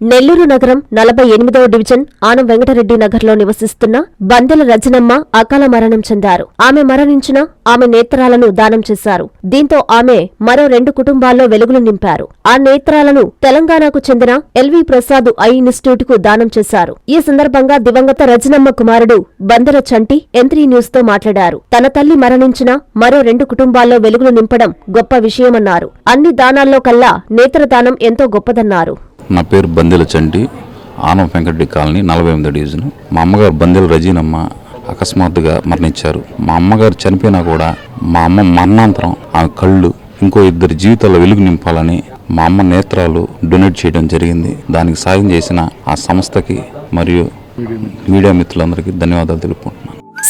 నెల్లూరు నగరం నలభై ఎనిమిదవ డివిజన్ ఆనం వెంకటరెడ్డి నగర్లో నివసిస్తున్న బందెల రజనమ్మ అకాల మరణం చెందారు. ఆమె మరణించిన ఆమె నేత్రాలను దానం చేశారు. దీంతో ఆమె మరో రెండు కుటుంబాల్లో వెలుగులు నింపారు. ఆ నేత్రాలను తెలంగాణకు చెందిన ఎల్వి ప్రసాద్ ఐ ఇన్స్టిట్యూట్కు దానం చేశారు. ఈ సందర్భంగా దివంగత రజనమ్మ కుమారుడు బందెల చంటి ఎంత్రీ న్యూస్తో మాట్లాడారు. తన తల్లి మరణించిన మరో రెండు కుటుంబాల్లో వెలుగులు నింపడం గొప్ప విషయమన్నారు. అన్ని దానాల్లో కల్లా నేత్రదానం ఎంతో గొప్పదన్నారు. నా పేరు బందెల చంటి. ఆనం వెంకటరెడ్డి కాలనీ నలభై ఎనిమిదో డివిజన్. మా అమ్మగారు బందెల రజీనమ్మ అకస్మాత్తుగా మరణించారు. మా అమ్మగారు చనిపోయినా కూడా మా అమ్మ మరణాంతరం ఆమె కళ్ళు ఇంకో ఇద్దరు జీవితాల్లో వెలుగు నింపాలని మా అమ్మ నేత్రాలు డొనేట్ చేయడం జరిగింది. దానికి సాయం చేసిన ఆ సంస్థకి మరియు మీడియా మిత్రులందరికీ ధన్యవాదాలు తెలుపుకుంటున్నాను.